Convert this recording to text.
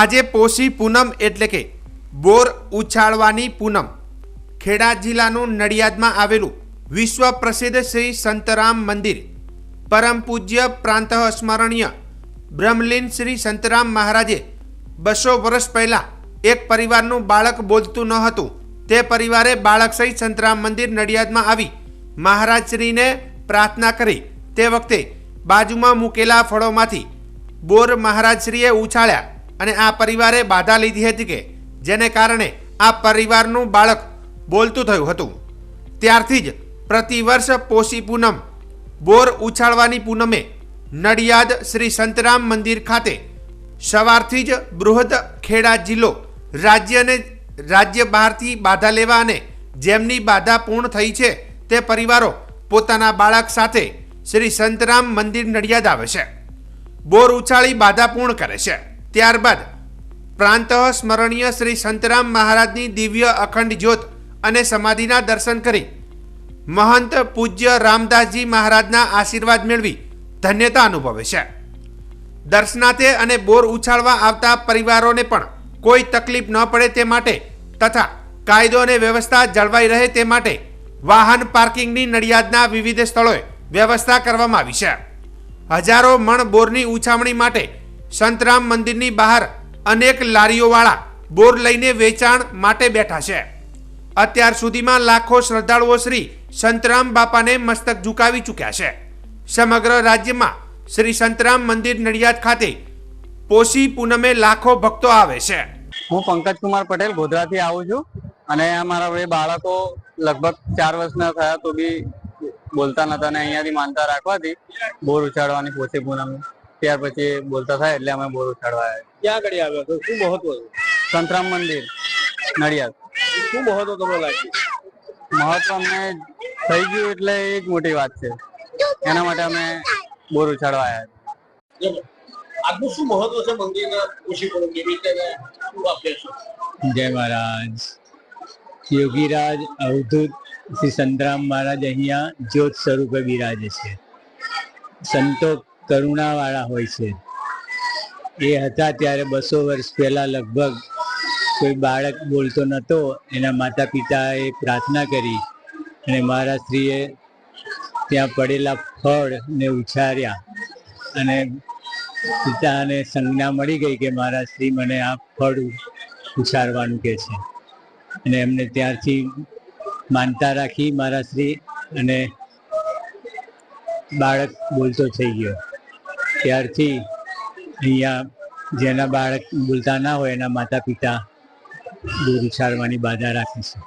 આજે પોષી પૂનમ એટલે કે બોર ઉછાળવાની પૂનમ. ખેડા જિલ્લાનું નડિયાદમાં આવેલું વિશ્વ પ્રસિદ્ધ શ્રી સંતરામ મંદિર. પરમ પૂજ્ય પ્રાંત સ્મરણીય બ્રહ્મલીન શ્રી સંતરામ મહારાજે બસો વર્ષ પહેલાં એક પરિવારનું બાળક બોલતું ન હતું. તે પરિવારે બાળક સહિત સંતરામ મંદિર નડિયાદમાં આવી મહારાજશ્રીને પ્રાર્થના કરી. તે વખતે બાજુમાં મૂકેલા ફળોમાંથી બોર મહારાજશ્રીએ ઉછાળ્યા. અને આ પરિવારે બાધા લીધી હતી કે જેને કારણે આ પરિવારનું બાળક બોલતું થયું હતું. ત્યારથી જ પ્રતિવર્ષ પોષી પૂનમ, બોર ઉછાળવાની પૂનમે નડિયાદ શ્રી સંતરામ મંદિર ખાતે સવારથી જ બૃહદ ખેડા જિલ્લો રાજ્યને રાજ્ય બહારથી બાધા લેવા અને જેમની બાધા પૂર્ણ થઈ છે તે પરિવારો પોતાના બાળક સાથે શ્રી સંતરામ મંદિર નડિયાદ આવે છે. બોર ઉછાળી બાધા પૂર્ણ કરે છે. ત્યારબાદ પ્રાંત સ્મરણીય શ્રી સંતરામ મહારાજની દિવ્ય અખંડ જ્યોત અને સમાધિના દર્શન કરી મહંત પૂજ્ય રામદાસજી મહારાજના આશીર્વાદ મેળવી ધન્યતા અનુભવે છે. દર્શનાથે અને બોર ઉછાળવા આવતા પરિવારોને પણ કોઈ તકલીફ ન પડે તે માટે તથા કાયદો અને વ્યવસ્થા જળવાઈ રહે તે માટે વાહન પાર્કિંગની નડિયાદના વિવિધ સ્થળોએ વ્યવસ્થા કરવામાં આવી છે. હજારો મણ બોરની ઉછામણી માટે સંતરામ મંદિરની બહાર અનેક લારીઓવાળા બોર લઈને વેચાણ માટે બેઠા છે. અત્યાર સુધીમાં લાખો શ્રદ્ધાળુઓ શ્રી સંતરામ બાપાને મસ્તક ઝુકાવી ચૂક્યા છે. સમગ્ર રાજ્યમાં શ્રી સંતરામ મંદિર નડિયાદ ખાતે પોષી પૂનમે લાખો ભક્તો આવે છે. હું પંકજ કુમાર પટેલ ગોધરાથી આવું છું અને અમારા બે બાળકો લગભગ ચાર વર્ષના થયા તો બી બોલતા નતા અને અહીંયાથી માનતા રાખવાથી બોર ઉછાળવાની પોષી પૂનમ ત્યાર પછી બોલતા થાય એટલે અમે બોર ઉછાળવા આવ્યા. ક્યાં આગળ આવ્યો હતો? શું મહત્વ હતું? સંતરામ મંદિર નડિયાદ. શું મહત્વ તમને લાગ્યું? મહત્વ અમને થઈ ગયું એટલે એ જ મોટી વાત છે. એના માટે અમે બોર ઉછાળવા આવ્યા આજનું શું મહત્વ છે મંદિરના ખુશી નિમિત્તે શું આપે છે? જય મહારાજ. યોગીરાજ અવધૂત શ્રી સંતરામ મહારાજ અહીંયા જ્યોત સ્વરૂપે બિરાજે છે. સંતો કરુણાવાળા હોય છે. એ હતા ત્યારે બસો વર્ષ પહેલા લગભગ કોઈ બાળક બોલતો નહોતો એના માતા પિતાએ પ્રાર્થના કરી અને મહારાજશ્રીએ ત્યાં પડેલા ફળ ને ઉછાર્યા અને પિતાને સંજ્ઞા મળી ગઈ કે મહારાજશ્રી મને આ ફળ ઉછારવાનું કે છે. અને એમને ત્યારથી માનતા રાખી મહારાજશ્રી અને બાળક બોલતો થઈ ગયો. ત્યારથી અહીંયા જેના બાળક બોલતા ના હોય એના માતા પિતા દૂર ઉછાળવાની બાધા રાખે છે.